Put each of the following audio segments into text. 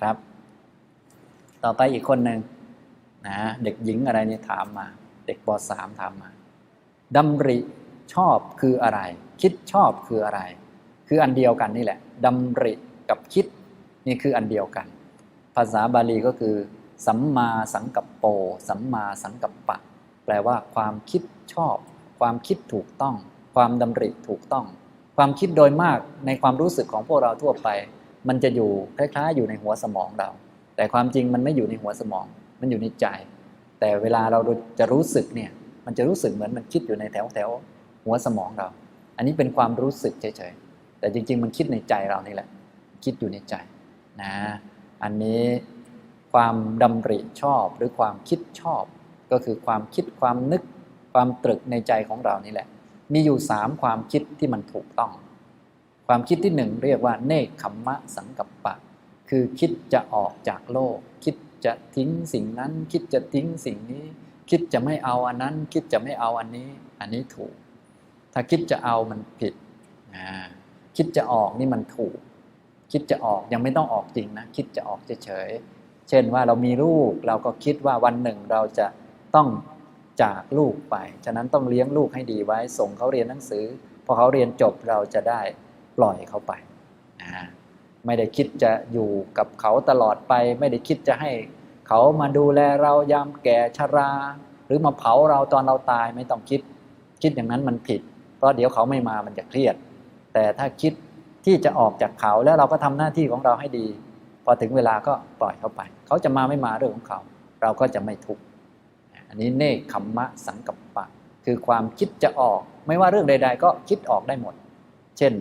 นะครับ ต่อไปอีกคนหนึ่งนะเด็กหญิงอะไรเนี่ยถามมา เด็กป .3 ถามมาดำริชอบคืออะไร คิดชอบคืออะไร คืออันเดียวกันนี่แหละดำริกับคิดนี่คืออันเดียวกัน ภาษาบาลีก็คือ สัมมาสังกัปโป สัมมาสังกัปปะ แปลว่าความคิดชอบ ความคิดถูกต้อง ความดำริถูกต้อง ความคิดโดยมากในความรู้สึกของพวกเราทั่วไป มันจะอยู่คล้ายๆ อยู่ในหัวสมองเรา แต่ความจริงมันไม่อยู่ในหัวสมอง มันอยู่ในใจ แต่เวลาเราจะรู้สึกเนี่ย มันจะรู้สึกเหมือนมันคิดอยู่ในแถวแถวหัวสมองเรา อันนี้เป็นความรู้สึกเฉยๆ แต่จริง ๆ มันคิดในใจเรานี่แหละ คิดอยู่ในใจนะ อันนี้ความดำริชอบหรือความคิดชอบ ก็คือความคิดความนึกความตรึกในใจของเรานี่แหละ มีอยู่สามความคิดที่มันถูกต้อง ความคิดที่หนึ่งเรียกว่าเนคขมมะสังกัปปะ คือคิดจะออกจากโลก คิดจะทิ้งสิ่งนั้น คิดจะทิ้งสิ่งนี้ คิดจะไม่เอาอันนั้น คิดจะไม่เอาอันนี้ อันนี้ถูก ถ้าคิดจะเอามันผิดนะคิดจะออกนี่มันถูก คิดจะออกยังไม่ต้องออกจริงนะ คิดจะออกเฉยเช่นว่าเรามีลูกเราก็คิดว่าวันหนึ่งเราจะต้องจากลูกไป ฉะนั้นต้องเลี้ยงลูกให้ดีไว้ ส่งเขาเรียนหนังสือ พอเขาเรียนจบเราจะได้ ปล่อยเขาไปนะไม่ได้คิดจะอยู่กับเขาตลอดไป ไม่ได้คิดจะให้เขามาดูแลเรายามแก่ชรา หรือมาเผาเราตอนเราตายไม่ต้องคิด คิดอย่างนั้นมันผิด เพราะเดี๋ยวเขาไม่มามันจะเครียด แต่ถ้าคิดที่จะออกจากเขาแล้วเราก็ทำหน้าที่ของเราให้ดี พอถึงเวลาก็ปล่อยเขาไป เขาจะมาไม่มาเรื่องของเขา เราก็จะไม่ทุกข์อันนี้เนคขมมะสังกัปปะ คือความคิดจะออกไม่ว่าเรื่องใด ๆ ก็คิดออกได้หมด เช่น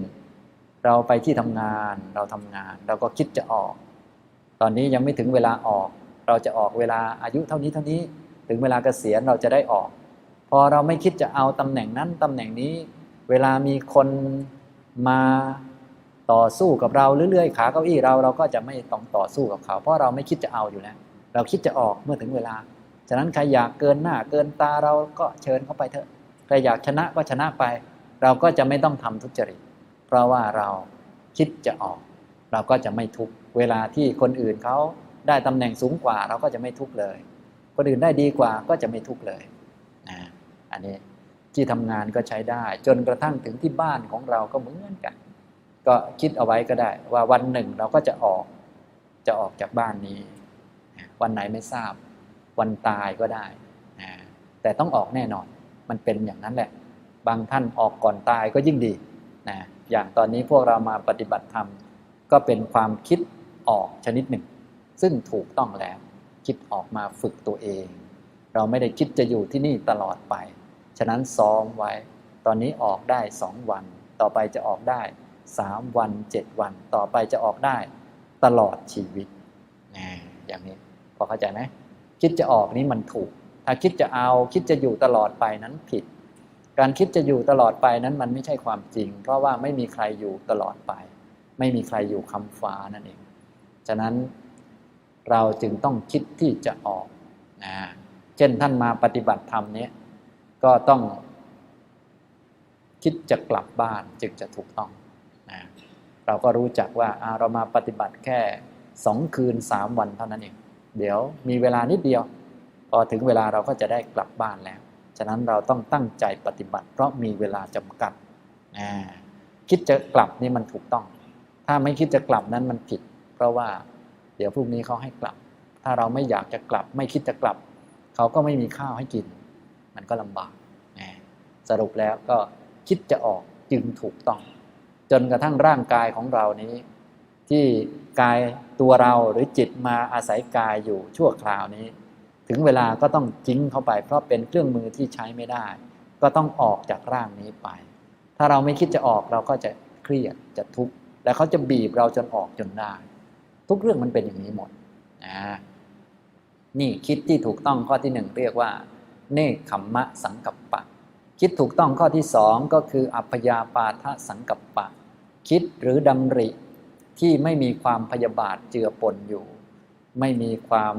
เราไปที่ทำงานเราทำงาน เราก็คิดจะออก ตอนนี้ยังไม่ถึงเวลาออก เราจะออกเวลาอายุเท่านี้เท่านี้ ถึงเวลาเกษียณเราจะได้ออก พอเราไม่คิดจะเอาตำแหน่งนั้นตำแหน่งนี้ เวลามีคนมาต่อสู้กับเราเรื่อยๆขาเก้าอี้เราเราก็จะไม่ต้องต่อสู้กับเขา เพราะเราไม่คิดจะเอาอยู่แล้วเราคิดจะออกเมื่อถึงเวลา ฉะนั้นใครอยากเกินหน้าเกินตาเราก็เชิญเขาไปเถอะใครอยากชนะก็ชนะไป เราก็จะไม่ต้องทำทุจริต เพราะว่าเราคิดจะออก เราก็จะไม่ทุกข์เวลาที่คนอื่นเขาได้ตำแหน่งสูงกว่า เราก็จะไม่ทุกข์เลย คนอื่นได้ดีกว่าก็จะไม่ทุกข์เลยนะอันนี้ที่ทำงานก็ใช้ได้ จนกระทั่งถึงที่บ้านของเราก็เหมือนกัน ก็คิดเอาไว้ก็ได้ ว่าวันหนึ่งเราก็จะออกจะออกจากบ้านนี้ วันไหนไม่ทราบ วันตายก็ได้นะแต่ต้องออกแน่นอน มันเป็นอย่างนั้นแหละ บางท่านออกก่อนตายก็ยิ่งดี นะอย่างตอนนี้พวกเรามาปฏิบัติธรรม ก็เป็นความคิดออกชนิดหนึ่ง ซึ่งถูกต้องแล้ว คิดออกมาฝึกตัวเอง เราไม่ได้คิดจะอยู่ที่นี่ตลอดไป ฉะนั้นซ้อมไว้ ตอนนี้ออกได้สองวัน ต่อไปจะออกได้สามวันเจ็ดวัน ต่อไปจะออกได้ตลอดชีวิตนะอย่างนี้พอเข้าใจไหมคิดจะออกนี้มันถูก ถ้าคิดจะเอาคิดจะอยู่ตลอดไปนั้นผิด การคิดจะอยู่ตลอดไปนั้นมันไม่ใช่ความจริง เพราะว่าไม่มีใครอยู่ตลอดไป ไม่มีใครอยู่คำฟ้านั่นเอง ฉะนั้นเราจึงต้องคิดที่จะออกนะเช่นท่านมาปฏิบัติธรรมนี้ก็ต้องคิดจะกลับบ้านจึงจะถูกต้องนะเราก็รู้จักว่าเรามาปฏิบัติแค่สองคืนสามวันเท่านั้นเอง เดี๋ยวมีเวลานิดเดียว พอถึงเวลาเราก็จะได้กลับบ้านแล้ว ฉะนั้นเราต้องตั้งใจปฏิบัติ เพราะมีเวลาจำกัด คิดจะกลับนี่มันถูกต้อง ถ้าไม่คิดจะกลับนั้นมันผิด เพราะว่าเดี๋ยวพรุ่งนี้เขาให้กลับ ถ้าเราไม่อยากจะกลับ ไม่คิดจะกลับ เขาก็ไม่มีข้าวให้กิน มันก็ลำบาก สรุปแล้วก็คิดจะออกจึงถูกต้อง จนกระทั่งร่างกายของเรานี้ ที่กายตัวเราหรือจิตมาอาศัยกายอยู่ชั่วคราวนี้ ถึงเวลาก็ต้องจิ้งเข้าไป เพราะเป็นเครื่องมือที่ใช้ไม่ได้ ก็ต้องออกจากร่างนี้ไป ถ้าเราไม่คิดจะออกเราก็จะเครียดจะทุกข์และเขาจะบีบเราจนออกจนได้ ทุกเรื่องมันเป็นอย่างนี้หมดนะนี่คิดที่ถูกต้องข้อที่หนึ่งเรียกว่า เนคขมมะสังกัปปะ คิดถูกต้องข้อที่สองก็คืออัพยาปาทะสังกัปปะ คิดหรือดำริที่ไม่มีความพยาบาทเจือปนอยู่ ไม่มีความ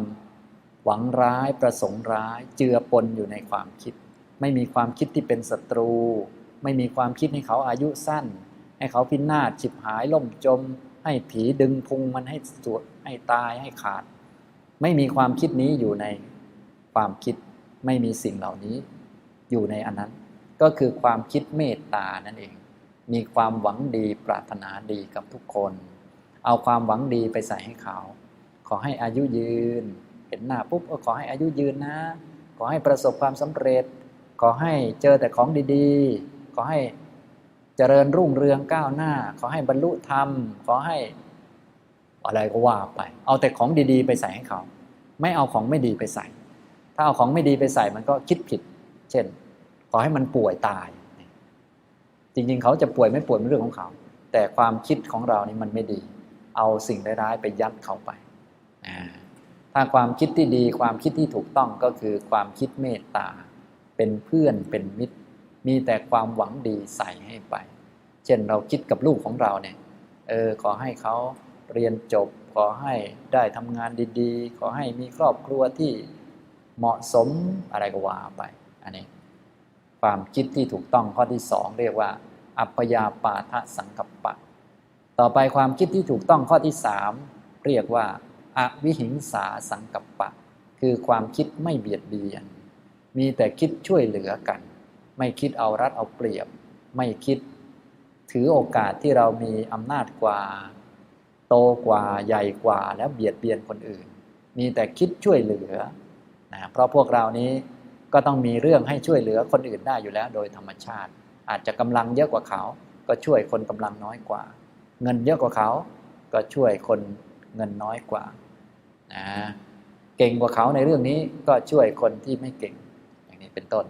หวังร้ายประสงค์ร้ายเจือปนอยู่ในความคิด ไม่มีความคิดที่เป็นศัตรู ไม่มีความคิดให้เขาอายุสั้น ให้เขาพินาศฉิบหายล่มจม ให้ผีดึงพุงมันให้สวดให้ตายให้ขาด ไม่มีความคิดนี้อยู่ในความคิดไม่มีสิ่งเหล่านี้อยู่ในอันนั้น ก็คือความคิดเมตตานั่นเอง มีความหวังดีปรารถนาดีกับทุกคน เอาความหวังดีไปใส่ให้เขา ขอให้อายุยืน เห็นหน้าปุ๊บก็ขอให้อายุยืนนะ ขอให้ประสบความสำเร็จ ขอให้เจอแต่ของดีๆ ขอให้เจริญรุ่งเรืองก้าวหน้า ขอให้บรรลุธรรม ขอให้อะไรก็ว่าไป เอาแต่ของดีๆ ไปใส่ให้เขา ไม่เอาของไม่ดีไปใส่ ถ้าเอาของไม่ดีไปใส่มันก็คิดผิด เช่น ขอให้มันป่วยตาย จริงๆ เขาจะป่วยไม่ป่วยเป็นเรื่องของเขา แต่ความคิดของเรานี่มันไม่ดี เอาสิ่งร้ายๆไปยัดเขาไปอ่า ถ้าความคิดที่ดีความคิดที่ถูกต้องก็คือความคิดเมตตา เป็นเพื่อนเป็นมิตร มีแต่ความหวังดีใส่ให้ไป เช่นเราคิดกับลูกของเราเนี่ยเออขอให้เขาเรียนจบ ขอให้ได้ทำงานดีๆ ขอให้มีครอบครัวที่เหมาะสมอะไรก็ว่าไป อันนี้ ความคิดที่ถูกต้องข้อที่สองเรียกว่า อัปปยาปาทะสังกัปปะ ต่อไปความคิดที่ถูกต้องข้อที่สามเรียกว่า อวิหิงสาสังกัปปะ คือความคิดไม่เบียดเบียน มีแต่คิดช่วยเหลือกัน ไม่คิดเอารัดเอาเปรียบ ไม่คิด ถือโอกาสที่เรามีอำนาจกว่า โตกว่าใหญ่กว่าแล้วเบียดเบียนคนอื่น มีแต่คิดช่วยเหลือนะเพราะพวกเรานี้ก็ต้องมีเรื่องให้ช่วยเหลือคนอื่นได้อยู่แล้ว โดยธรรมชาติ อาจจะกำลังเยอะกว่าเขา ก็ช่วยคนกำลังน้อยกว่า เงินเยอะกว่าเขา ก็ช่วยคนเงินน้อยกว่า นะเก่งกว่าเขาในเรื่องนี้ก็ช่วยคนที่ไม่เก่งอย่างนี้เป็นต้น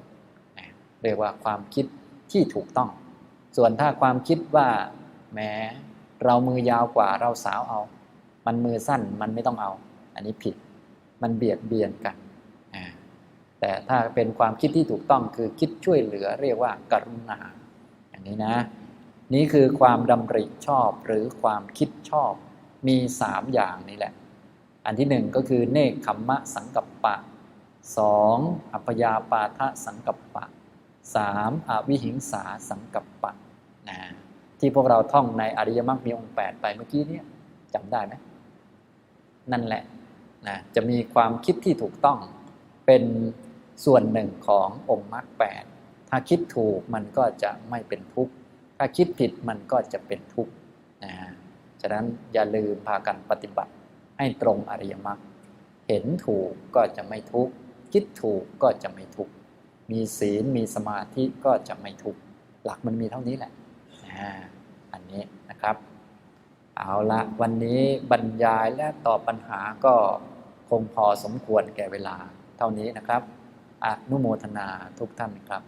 นะเรียกว่าความคิดที่ถูกต้อง ส่วนถ้าความคิดว่าแม้เรามือยาวกว่าเราสาวเอา มันมือสั้นมันไม่ต้องเอา อันนี้ผิดมันเบียดเบียนกันแต่ถ้าเป็นความคิดที่ถูกต้องคือคิดช่วยเหลือเรียกว่ากรุณาอย่างนี้นะ นี่คือความดำริชอบหรือความคิดชอบมีสามอย่างนี้แหละ อันที่หนึ่งก็คือเนคขมมะสังกัปปะสองอัพยาปาทะสังกัปปะสามอวิหิงสาสังกัปปะนะที่พวกเราท่องในอริยมรรคมีองค์แปดไปเมื่อกี้เนี่ยจำได้ไหมนั่นแหละนะจะมีความคิดที่ถูกต้องเป็นส่วนหนึ่งขององค์มรรคแปดถ้าคิดถูกมันก็จะไม่เป็นทุกข์ ถ้าคิดผิดมันก็จะเป็นทุกข์นะฉะนั้นอย่าลืมพากันปฏิบัติ ให้ตรงอริยมรรคเห็นถูกก็จะไม่ทุกข์คิดถูกก็จะไม่ทุกข์มีศีลมีสมาธิก็จะไม่ทุกข์หลักมันมีเท่านี้แหละอันนี้นะครับ เอาละวันนี้บรรยายและตอบปัญหาก็คงพอสมควรแก่เวลาเท่านี้นะครับอนุโมทนาทุกท่านครับ